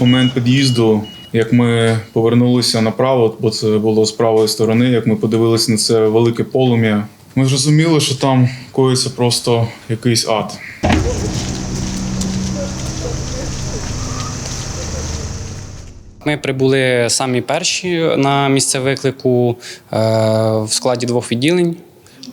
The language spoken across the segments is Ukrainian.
момент під'їзду, як ми повернулися направо, бо це було з правої сторони, як ми подивилися на це велике полум'я, ми зрозуміли, що там коїться просто якийсь ад. Ми прибули самі перші на місце виклику е, в складі двох відділень.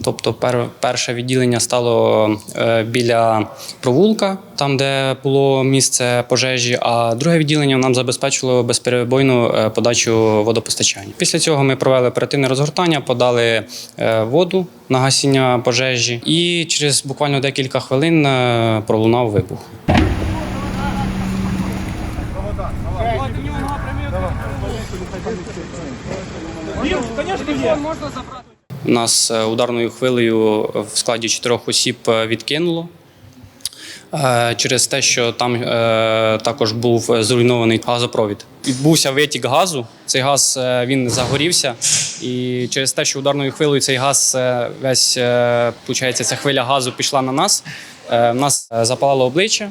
Тобто, пер, перше відділення стало е, біля провулка, там де було місце пожежі, а друге відділення нам забезпечило безперебойну е, подачу водопостачання. Після цього ми провели оперативне розгортання, подали е, воду на гасіння пожежі, і через буквально декілька хвилин е, пролунав вибух. Нас е, ударною хвилею в складі чотирьох осіб е, відкинуло. Е, Через те, що там е, також був зруйнований газопровід. Відбувся витік газу. Цей газ е, він загорівся, і через те, що ударною хвилею цей газ е, весь е, ця хвиля газу пішла на нас. е, нас запалало обличчя,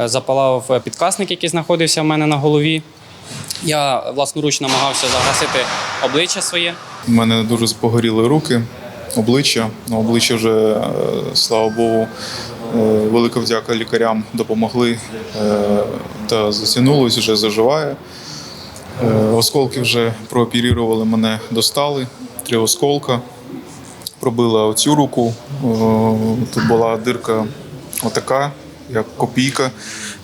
е, запалав підкасник, який знаходився в мене на голові. Я власноруч намагався загасити обличчя своє. У мене дуже погоріли руки, обличчя. Ну, обличчя вже, е, слава Богу, е, велика вдяка лікарям допомогли е, та затягнулось, вже заживає. Осколки вже прооперували мене, достали. Три осколка. Пробила оцю руку. Тут була дирка отака, як копійка.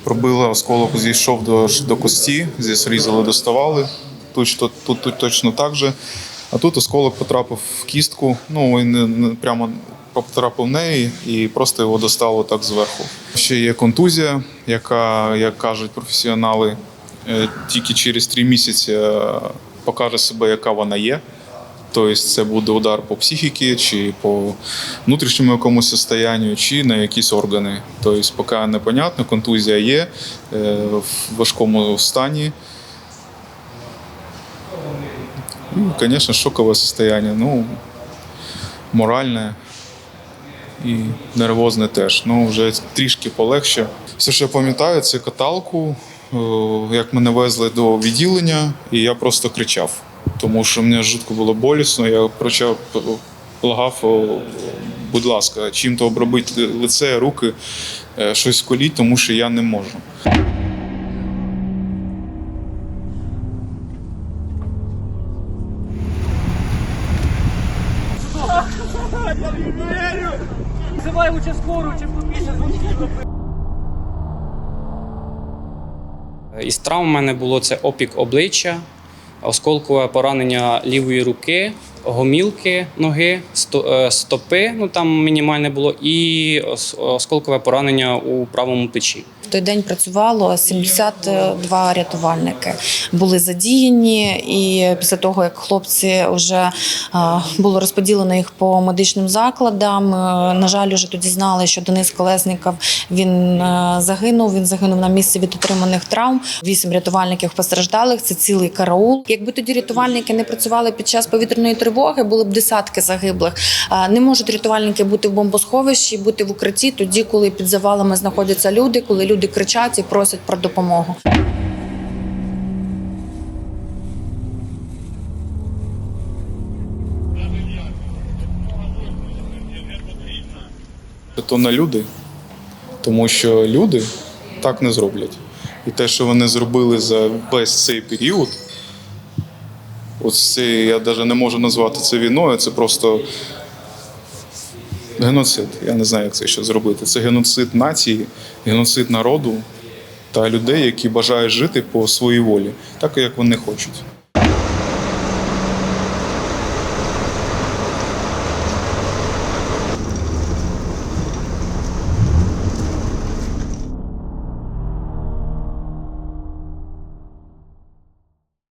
Пробила, осколок зійшов до, до кості, зрізали, доставали. Тут, тут, тут, точно так же. А тут осколок потрапив в кістку, ну не прямо потрапив в неї і просто його достало так зверху. Ще є контузія, яка, як кажуть професіонали, е, тільки через три місяці е, покаже себе, яка вона є. Тобто це буде удар по психіці, чи по внутрішньому якомусь состоянню, чи на якісь органи. Тобто, поки непонятно, контузія є е, в важкому стані. Ну, конечно, шоковое состояние. Ну, моральне і нервозне теж. Ну, вже трішки полегше. Все, що я пам'ятаю, це каталку, е, як мене везли до відділення, і я просто кричав. Тому що мені жутко було болісно. Я почав благав, будь ласка, чим-то обробити лице, руки, е, щось коліть, тому що я не можу. Називай участкову, чи побільше Із травм у мене було це опік обличчя, осколкове поранення лівої руки, гомілки ноги, е, стопи, ну там мінімальне було, і осколкове поранення у правому плечі. Той день працювало 72 рятувальники. Були задіяні, і після того, як хлопці вже було розподілено їх по медичним закладам. е, На жаль, вже тоді знали, що Денис Колесніков він е, загинув. Він загинув на місці від отриманих травм. Вісім рятувальників постраждалих. Це цілий караул. Якби тоді рятувальники не працювали під час повітряної тривоги, були б десятки загиблих. Не можуть рятувальники бути в бомбосховищі, бути в укритті тоді, коли під завалами знаходяться люди, коли люди кричать і просять про допомогу. то на люди, тому що люди так не зроблять. І те, що вони зробили за весь цей період, ось це я навіть не можу назвати це війною, це просто геноцид. Я не знаю, як це ще зробити. Це геноцид нації, геноцид народу та людей, які бажають жити по своїй волі, так як вони хочуть.